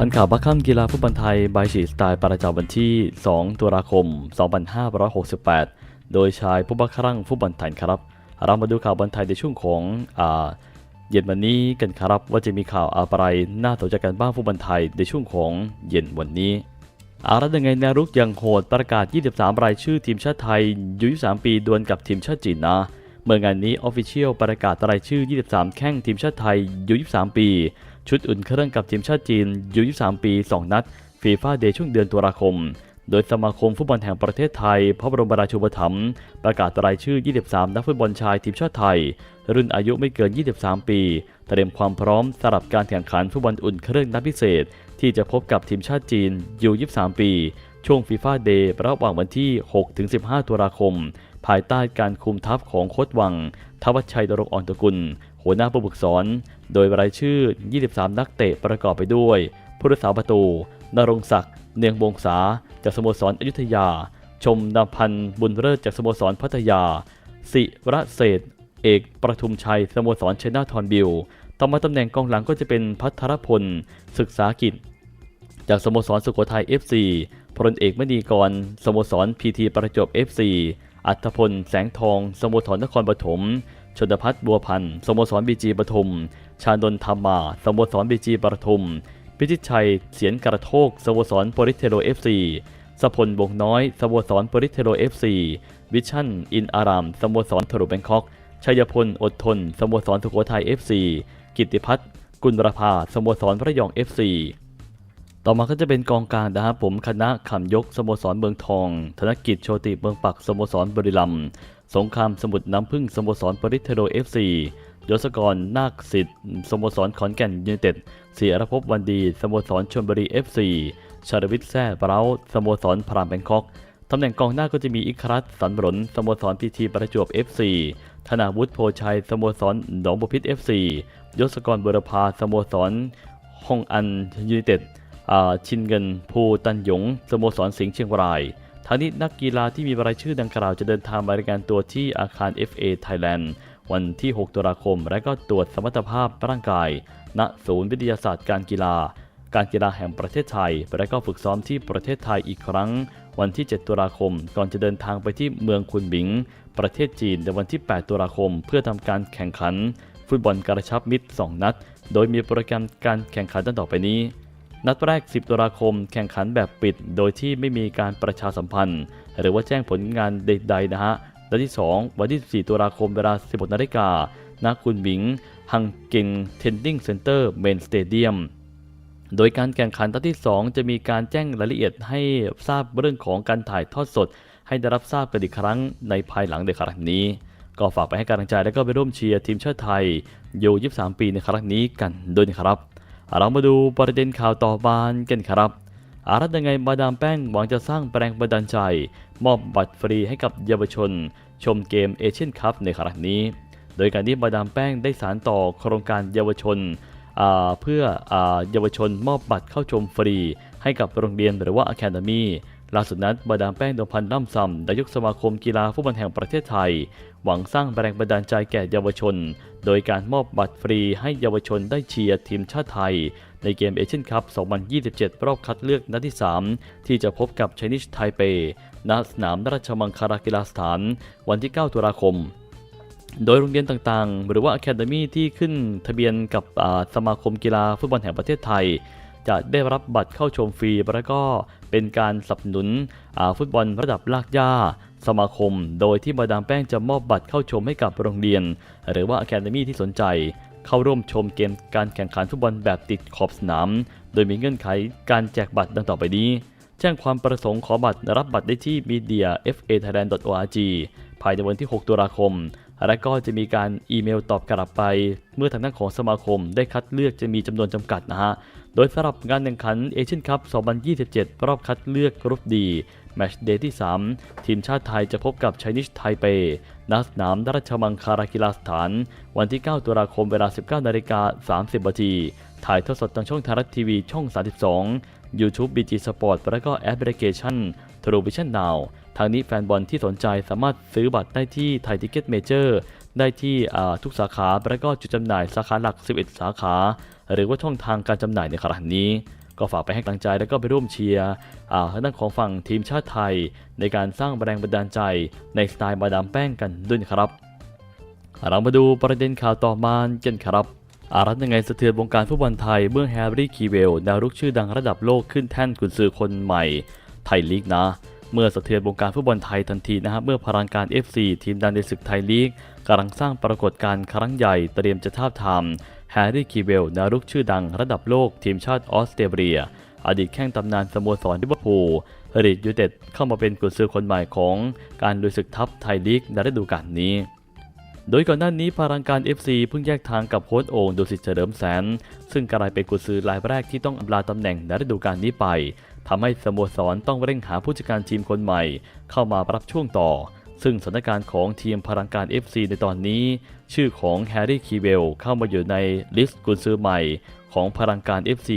ทันข่าวบัคคัมกีฬาฟุตบอลไทยบายสีสไตล์ประจำวันที่ 2 ตุลาคม 2568 โดยชายผู้บักครั่งฟุตบอลไทยครับ เรามาดูข่าวบอลไทยในช่วงของอ่าเย็นวันนี้กันครับว่าจะมีข่าวอะไรน่าสนใจกันบ้างฟุตบอลไทยในช่วงของเย็นวันนี้อารัตยังไงแนวรุกยังโหดประกาศ 23 รายชื่อทีมชาติไทยยุ23 ปีดวลกับทีมชาติจีนนะ เมื่องานนี้ Official ประกาศรายชื่อ 23 แข้งทีมชาติไทยยุ23 ปี ชุดอุ่นเครื่องกับทีมชาติจีนยุ23 ปี 2 นัด ฟีฟ่าเดย์ช่วงเดือนตุลาคม โดยสมาคมฟุตบอลแห่งประเทศไทย พระบรมราชูปถัมภ์ประกาศรายชื่อ 23 นักฟุตบอลชายทีมชาติไทย รุ่นอายุไม่เกิน 23 ปี เตรียมความพร้อมสำหรับการแข่งขันฟุตบอลอุ่นเครื่องนัดพิเศษ ที่จะพบกับทีมชาติจีนยู23 ปี ช่วงฟีฟ่าเดย์ระหว่างวันที่ 6-15 ตุลาคม ภายใต้การคุมทัพของโค้ชวัง ทวัชชัยดรกอ่อนตะกุล หัวหน้าผู้ฝึกสอน โดยรายชื่อ 23 นักเตะประกอบไปด้วยผู้รักษาประตูนรงศักดิ์เนืองวงศาจากสโมสรอยุธยา ชมดำพันธ์บุญเลิศจากสโมสรพัทยาสิระเศษเอกประทุมชัยสโมสรเชนาทอนบิลต่อมาตำแหน่งกองหลังก็จะเป็นพัทรพล ศึกษากิจ จากสโมสรสุโขทัย FC พลเอกมณีกร สโมสรพีทีประจวบ FC อัธพล แสงทอง สโมสรนครปฐม ชนพัฒน์บัวพันธ์สโมสรบีจีปทุม ชาดนธรรมาสโมสรบีจีปทุม พิชิตชัย เสียนกระโทกสโมสรโปริเทโร FC สพลวงน้อยสโมสรโปริเทโร FC วิชั่น อินอารามสโมสรทรุแบงคอก ชัยพล อดทนสโมสรสุโขทัย FC กิติพัฒน์กุลประภาสโมสรพระยอง FC ต่อมาก็จะเป็นกองกลางนะครับผมคณะขำยกสโมสรเมืองทอง ธนกิจโชติเมืองปักสโมสรบริลัมสงครามสมุทรน้ำพึ่งสโมสรปริเทโรเอฟซียศกร นาคสิทธิ์สโมสรขอนแก่นยูไนเต็ดเสียรภพวันดีสโมสรชลบุรีเอฟซีชาดวิทย์แซ่เปราสโมสรพรามแบงคอกตำแหน่งกองหน้าก็จะมีอิครัตสันบรนสโมสรพีทีประจวบ FC ธนาวุฒิโพชัยสโมสรหนองบัวพิษ FC ยศกรบุรพาสโมสรฮองอันยูไนเต็ด ชินเงินภูตันหยงสโมสรสิงห์เชียงรายทั้งนี้นักกีฬาที่มีรายชื่อดังกล่าวจะเดินทางมารายงานตัวที่อาคาร FA Thailand วันที่ 6 ตุลาคม และก็ตรวจสมรรถภาพร่างกาย ณ ศูนย์วิทยาศาสตร์การกีฬา การกีฬาแห่งประเทศไทย และก็ฝึกซ้อมที่ประเทศไทยอีกครั้ง วันที่ 7 ตุลาคม ก่อนจะเดินทางไปที่เมืองคุนหมิง ประเทศจีนในวันที่ 8 ตุลาคม เพื่อทำการแข่งขัน ฟุตบอลกระชับมิตร 2 นัด โดยมีโปรแกรมการแข่งขันดังต่อไปนี้ นัดแรก 10 ตุลาคม แข่งขันแบบปิด โดยที่ไม่มีการประชาสัมพันธ์ หรือว่าแจ้งผลงานใดๆนะฮะ นัดที่ 2 วันที่ 14 ตุลาคมเวลา 16 นาฬิกาณคุณหมิงฮังกิงเทนดิ้งเซ็นเตอร์เมนสเตเดียมโดยการแข่งขันนัดที่ 2 จะมีการแจ้งรายละเอียดให้ทราบเรื่องของการถ่ายทอดสด ให้ได้รับทราบกันอีกครั้งในภายหลังในครั้งนี้ ก็ฝากไปให้กำลังใจและก็ไปร่วมเชียร์ทีมชาติไทยอยู่ 23 ปีในครั้งนี้กันด้วยนะครับ เรามาดูประเด็นข่าวต่อบานกันครับอารัตยังไงมาดามแป้งหวังจะสร้างแรงบันดาลใจ มอบบัตรฟรีให้กับเยาวชน ชมเกมเอเชียนคัพในครั้งนี้ โดยการที่มาดามแป้งได้สารต่อโครงการเยาวชนเพื่ออเยาวชนมอบบัตรเข้าชมฟรี ให้กับโรงเรียนหรือว่าอะคาเดมีล่าสุดนั้นมาดามแป้งดวงพันธ์ล่ำซำนายกสมาคมกีฬาฟุตบอลแห่งประเทศไทย หวังสร้างแรงบันดาลใจแก่เยาวชน โดยการมอบบัตรฟรีให้เยาวชนได้เชียร์ทีมชาติไทย ในเกมเอเชียนคัพ 2027 รอบคัดเลือกนัดที่ 3 ที่จะพบกับไชนิชไทเปณสนามราชมังคลากีฬาสถาน วันที่ 9 ตุลาคมโดยโรงเรียนต่างๆ หรือว่า Academy ที่ขึ้นทะเบียนกับสมาคมกีฬาฟุตบอลแห่งประเทศไทย จะได้รับบัตรเข้าชมฟรี และก็เป็นการสนับสนุนฟุตบอลระดับลากย่า สมาคม โดยที่มาดามแป้งจะมอบบัตรเข้าชมให้กับโรงเรียน หรือว่า Academy ที่สนใจ เข้าร่วมชมเกมการแข่งขันฟุตบอลแบบติดขอบสนาม โดยมีเงื่อนไขการแจกบัตรดังต่อไปนี้ แจ้งความประสงค์ขอบัตรรับบัตรได้ที่ media.fa.thailand.org ภายในวันที่ 6 ตุลาคม และก็จะมีการอีเมลตอบกลับไป เมื่อทางด้านของสมาคมได้คัดเลือกจะมีจำนวนจำกัดนะฮะ โดยสำหรับงานแข่งขันเอเชียนคัพ 2027 รอบคัดเลือกกรุ๊ปดี แมตช์เดย์ที่ 3 ทีมชาติไทยจะพบกับไชนิชไทเปณสนามราชมังคลากีฬาสถาน วันที่ 9 ตุลาคมเวลา 19นาฬิกา30นาทีถ่ายทอดสดทางช่องไทยรัฐทีวีช่อง 32 YouTube BG Sport และก็แอปพลิเคชัน True Vision Now ทางนี้แฟนบอลที่สนใจสามารถซื้อบัตรได้ที่ไทยทิเก็ตเมเจอร์ได้ที่อ่าทุกสาขาและก็จุดจำหน่ายสาขาหลัก 11 สาขา หรือว่าช่องทางการจำหน่ายในครั้งนี้ ก็ฝากไปให้กำลังใจแล้วก็ไปร่วมเชียร์ทางด้านของฝั่งทีมชาติไทย ในการสร้างแรงบันดาลใจในสไตล์มาดามแป้งกันด้วยครับ เรามาดูประเด็นข่าวต่อมากันครับ อารัตยังไงสะเทือนวงการฟุตบอลไทยเมื่อแฮร์รี่คีเวลดาวรุกชื่อดังระดับโลกขึ้นแท่นกุนซือคนใหม่ไทยลีกนะเมื่อสะเทือนวงการฟุตบอลไทยทันทีนะฮะเมื่อพลังการ FC ทีมดังในศึกไทยลีกกำลังสร้างปรากฏการณ์ครั้งใหญ่เตรียมจะทาบทาม แฮร์รี่คีเวลดารุกชื่อดังระดับโลกทีมชาติออสเตรเลีย อดีตแข้งตำนานสโมสรลิเวอร์พูลฮริดยูเต็ดเข้ามาเป็นกุนซือคนใหม่ของการลุยศึกทัพไทยลีกในฤดูกาลนี้ โดยก่อนหน้านี้พารังการ FC เพิ่งแยกทางกับโค้ชโอ่งดุสิตเฉลิมแสน ซึ่งกลายเป็นกุญซือรายแรกที่ต้องอำลาตำแหน่งในฤดูกาลนี้ไปทำให้สโมสรต้องเร่งหาผู้จัดการทีมคนใหม่ เข้ามารับช่วงต่อ ซึ่งสถานการณ์ของทีมพลังการ FC ในตอนนี้ ชื่อของแฮร์รี่คีเวลเข้ามาอยู่ในลิสต์กุญซือใหม่ของพลังการ FC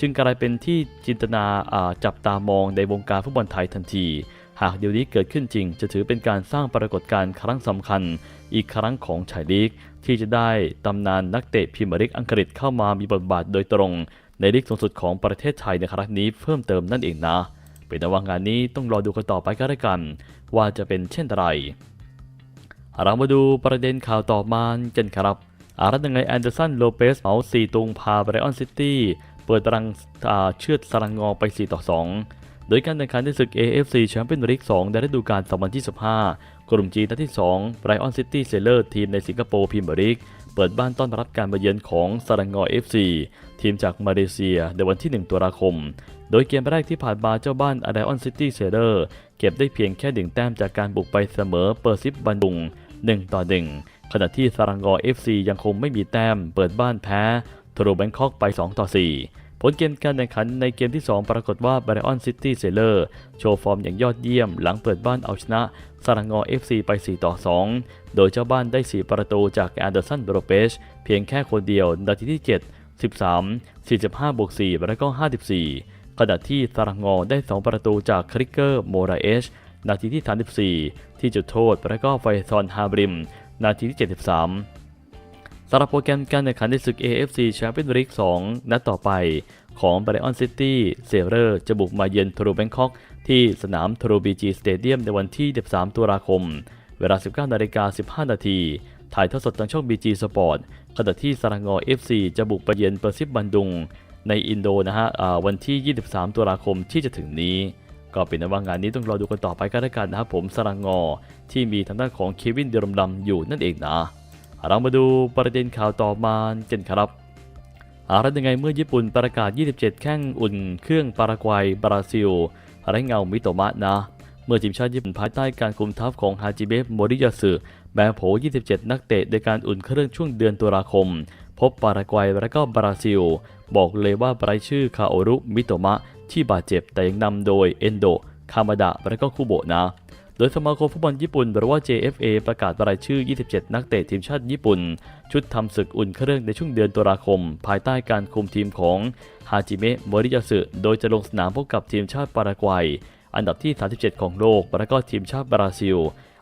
จึงกลายเป็นที่จินตนาาจับตามองในวงการฟุตบอลไทยทันที หากเดี๋ยวนี้เกิดขึ้นจริง จะถือเป็นการสร้างปรากฏการณ์ครั้งสำคัญ อีกครั้งของชายลีก ที่จะได้ตำนานนักเตะพรีเมียร์ลีกอังกฤษเข้ามามีบทบาทโดยตรง ในลีกสูงสุดของประเทศไทยในครั้งนี้เพิ่มเติมนั่นเองนะ เป็นแต่ว่างานนี้ต้องรอดูกันต่อไปก็แล้วกัน ว่าจะเป็นเช่นไรเรามาดูประเด็นข่าวต่อมากันครับอารัตยังไงแอนเดอร์สันโลเปสเหมา4ตุงพาไบรออนซิตี้เปิดตารางเชือดสรังงอไป 4 ต่อ 2 โดยการแข่งขันในศึก AFC แชมเปี้ยนส์ลีก 2 ในฤดูกาล2025 กลุ่มจีนัดที่ 2ไบรออนซิตี้เซเลอร์ทีมในสิงคโปร์พรีเมียร์ลีกเปิดบ้านต้อนรับการมาเยือนของสรังงอ FC ทีมจากมาเลเซียในวันที่ 1 ตุลาคม โดยเกมแรกที่ผ่านมาเจ้าบ้านอาไดออนซิตี้เซเลอร์เก็บได้เพียงแค่หนึ่งแต้มจากการบุกไปเสมอเปอร์ซิปบันดุง 1 ต่อ 1 ขณะที่สรังกอ FC ยังคงไม่มีแต้มเปิดบ้านแพ้ทโรแบงคอกไป 2 ต่อ 4 ผลเกมการแข่งขันในเกมที่ 2 ปรากฏว่าบรออนซิตี้เซเลอร์โชว์ฟอร์มอย่างยอดเยี่ยมหลังเปิดบ้านเอาชนะสรังอ FC ไป 4 ต่อ 2 โดยเจ้าบ้านได้ 4 ประตูจากแอนเดอร์สันโบรเปชเพียงแค่คนเดียวนาทีที่ 7 13 45บวก4และก็ 54 ขณะที่สรังงอได้ 2 ประตูจากคริกเกอร์โมราเอช นาทีที่ 34 ที่จุดโทษ และก็ไฟซอนฮาบริม นาทีที่ 73สำหรับโปรแกรมการแข่งขันในศึก AFC Champions League 2นัดต่อไปของบรออนซิตี้เซเรอร์จะบุกมาเยือนทรูแบงคอกที่สนามทรูบีจีสเตเดียมในวันที่ 13 ตุลาคม เวลา 19นาฬิกา15 นาที ถ่ายทอดสดทางช่อง BG Sport ขณะที่สรังงอ FC จะบุกไปเยือนเปอร์ซิบบันดุง ในอินโดนะฮะวันที่ 23 ตุลาคมที่จะถึงนี้ ก็เป็นว่างานนี้ต้องรอดูกันต่อไปก็แล้วกันนะครับผมสรังงอ ที่มีทางด้านของเควินเดรมดำอยู่นั่นเองนะเรามาดูประเด็นข่าวต่อมากันครับอารัตยังไงเมื่อญี่ปุ่นประกาศ 27 แข้งอุ่นเครื่องปารากวัย บราซิลไร้เงามิโตมะนะ เมื่อทีมชาติญี่ปุ่นภายใต้การคุมทัพของฮาจิเบะโมริยาสึแบนโผ 27 นักเตะในการอุ่นเครื่องช่วงเดือนตุลาคม พบปารากวัยและก็บราซิล บอกเลยว่าไร้ชื่อคาโอรุมิโตมะที่บาดเจ็บแต่ยังนำโดยเอนโด คามาดะและก็คุโบนะ โดยสมาคมฟุตบอลญี่ปุ่นหรือว่า JFA ประกาศรายชื่อ 27 นักเตะทีมชาติญี่ปุ่น ชุดทำศึกอุ่นเครื่องในช่วงเดือนตุลาคม ภายใต้การคุมทีมของฮาจิเมะ โมริยาสึ โดยจะลงสนามพบกับทีมชาติปารากวัย อันดับที่ 37 ของโลก และก็ทีมชาติบราซิล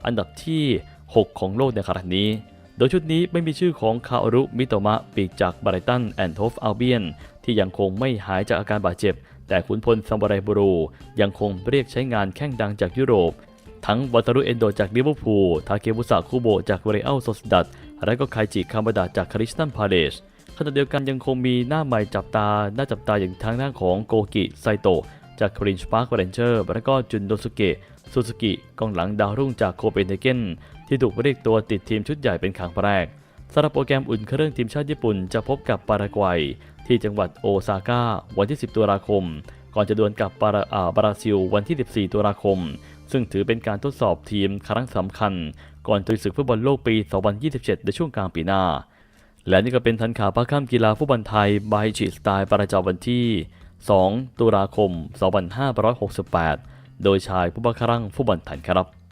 อันดับที่ 6 ของโลกในขณะนี้ โดยชุดนี้ไม่มีชื่อของคาอรุมิโตมะปีกจากบรตันแอนโทฟอัลเบียนที่ยังคงไม่หายจากอาการบาดเจ็บ แต่ขุนพลซัมบารายบรูยังคงเรียกใช้งานแข้งดังจากยุโรป ทั้งวัตารุเอนโดจากลิเวอร์พูล ทาเกบุสะคุโบจากเรอัลโซสดัดและก็ไคจิคามาดะจากคาริสตันพาเลสขณะเดียวกันยังคงมีหน้าใหม่จับตา หน้าจับตาอย่างทางด้านของโกกิไซโตะ จากครินช์พาร์คเรนเจอร์และก็จุนโดสุเกะซูซูกิกองหลังดาวรุ่งจากโคเปนเฮเกนที่ถูกเรียกตัวติดทีมชุดใหญ่เป็นครั้งแรกสำหรับโปรแกรมอุ่นเครื่องทีมชาติญี่ปุ่นจะพบกับปารากวัย ที่จังหวัดโอซาก้าวันที่ 10 ตุลาคม ก่อนจะดวลกับปาราอ่าบราซิลวันที่ 14 ตุลาคม ซึ่งถือเป็นการทดสอบทีมครั้งสำคัญ ก่อนตุยศึกฟุตบอลโลกปี 2027 ในช่วงกลางปีหน้า และนี่ก็เป็นทันข่าวภาคค่ำกีฬาฟุตบอลไทยบายจีสไตล์ประจำวันที่ 2 ตุลาคม 2568 โดยชายผู้บังคับฟุตบอลไทยครับ